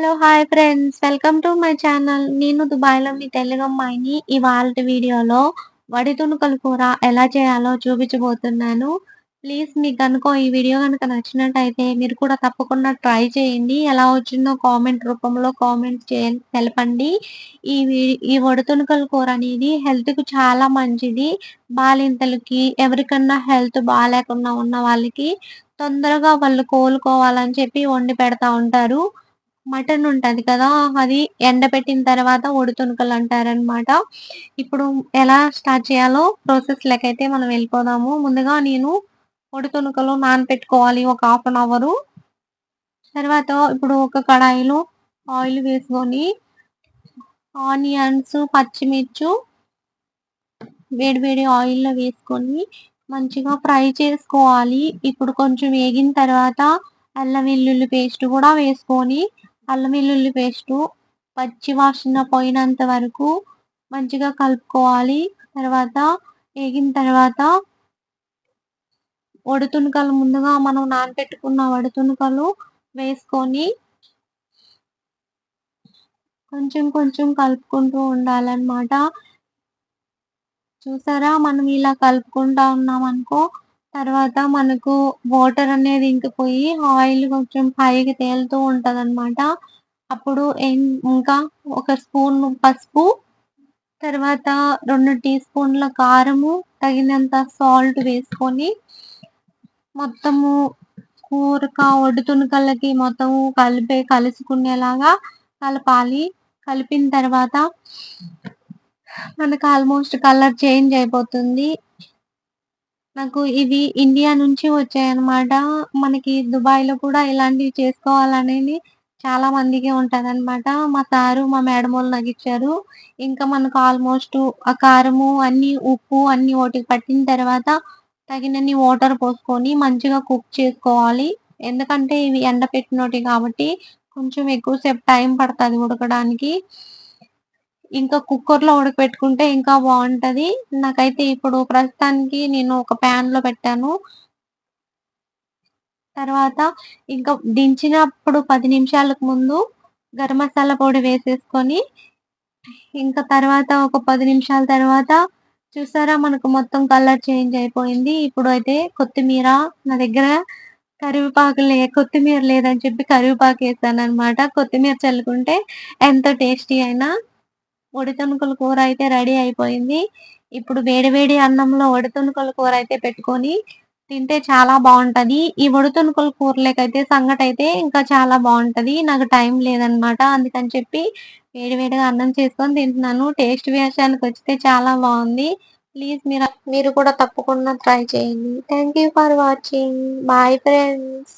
Hello hi friends. Welcome to my channel. నేను దుబాయ్లో మీ తెలుగు అమ్మాయిని ఇవాళ వీడియోలో వడి తుణుకల కూర ఎలా చేయాలో చూపించబోతున్నాను. ప్లీజ్ మీకు కనుక ఈ వీడియో కనుక నచ్చినట్టయితే మీరు కూడా తప్పకుండా ట్రై చేయండి. ఎలా వచ్చిందో కామెంట్ రూపంలో కామెంట్ చే తెలపండి. ఈ ఈ వడుతునుకల కూర అనేది హెల్త్కి చాలా మంచిది. బాలింతలకి ఎవరికన్నా హెల్త్ బాగాలేకుండా ఉన్న వాళ్ళకి తొందరగా వాళ్ళు కోలుకోవాలని చెప్పి వండి పెడతా ఉంటారు. మటన్ ఉంటది కదా అది ఎండబెట్టిన తర్వాత ఒడితునుకలు అంటారనమాట ఇప్పుడు ఎలా స్టార్ట్ చేయాలో ప్రాసెస్ లెక్కైతే మనం వెళ్ళిపోదాము. ముందుగా నేను ఒడితునుకలు నానపెట్టుకోవాలి ఒక హాఫ్ అన్ అవరు. తర్వాత ఇప్పుడు ఒక కడాయిలో ఆయిల్ వేసుకొని ఆనియన్స్ పచ్చిమిర్చి వేడివేడి ఆయిల్లో వేసుకొని మంచిగా ఫ్రై చేసుకోవాలి. ఇప్పుడు కొంచెం వేగిన తర్వాత అల్లం వెల్లుల్లి పేస్ట్ కూడా వేసుకొని అల్లం వెల్లుల్లి పేస్టు పచ్చి వాసన పోయినంత వరకు మంచిగా కలుపుకోవాలి. తర్వాత వేగిన తర్వాత వడుతునుకలు ముందుగా మనం నానబెట్టుకున్న వడుతునుకలు వేసుకొని కొంచెం కొంచెం కలుపుకుంటూ ఉండాలన్నమాట. చూసారా? మనం ఇలా కలుపుకుంటా ఉన్నాం అనుకో తర్వాత మనకు వాటర్ అనేది ఇంకిపోయి ఆయిల్ కొంచెం పైకి తేలుతూ ఉంటుంది అనమాట అప్పుడు ఇంకా ఒక స్పూన్ పసుపు తర్వాత రెండు టీ స్పూన్ల కారము తగినంత సాల్ట్ వేసుకొని మొత్తము కూరక ఒడ్డు తునుకలకి మొత్తము కలిపే కలుసుకునేలాగా కలపాలి. కలిపిన తర్వాత మనకు ఆల్మోస్ట్ కలర్ చేంజ్ అయిపోతుంది. నాకు ఇవి ఇండియా నుంచి వచ్చాయన్నమాట. మనకి దుబాయ్లో కూడా ఇలాంటివి చేసుకోవాలనేది చాలా మందికి ఉంటదన్నమాట. మా సారు మా మేడం వాళ్ళు నాకు ఇచ్చారు. ఇంకా మనకు ఆల్మోస్ట్ ఆ కారము అన్ని ఉప్పు అన్ని వాటికి పట్టిన తర్వాత తగినన్ని వాటర్ పోసుకొని మంచిగా కుక్ చేసుకోవాలి. ఎందుకంటే ఇవి ఎండ పెట్టినోటి కాబట్టి కొంచెం ఎక్కువసేపు టైం పడుతుంది ఉడకడానికి. ఇంకా కుక్కర్లో ఉడకపెట్టుకుంటే ఇంకా బాగుంటది. నాకైతే ఇప్పుడు ప్రస్తుతానికి నేను ఒక ప్యాన్లో పెట్టాను. తర్వాత ఇంకా దించినప్పుడు పది నిమిషాలకు ముందు గరం మసాలా పొడి వేసేసుకొని ఇంకా తర్వాత ఒక పది నిమిషాల తర్వాత చూసారా మనకు మొత్తం కలర్ చేంజ్ అయిపోయింది. ఇప్పుడు అయితే కొత్తిమీర నా దగ్గర కరివేపాకు లే కొత్తిమీర లేదని చెప్పి కరివేపాకు వేసాను అనమాట కొత్తిమీర చల్లుకుంటే ఎంతో టేస్టీ అయినా ఉడితనుకల కూర అయితే రెడీ అయిపోయింది. ఇప్పుడు వేడి వేడి అన్నంలో ఉడితనుకల కూర అయితే పెట్టుకొని తింటే చాలా బాగుంటది. ఈ ఉడతనుకల కూరలకైతే సంగటి అయితే ఇంకా చాలా బాగుంటది. నాకు టైం లేదనమాట అందుకని చెప్పి వేడివేడిగా అన్నం చేసుకొని తింటున్నాను. టేస్ట్ విషయానికి వచ్చితే చాలా బాగుంది. ప్లీజ్ మీరు మీరు కూడా తప్పకుండా ట్రై చేయండి. Thank you for watching. Bye friends.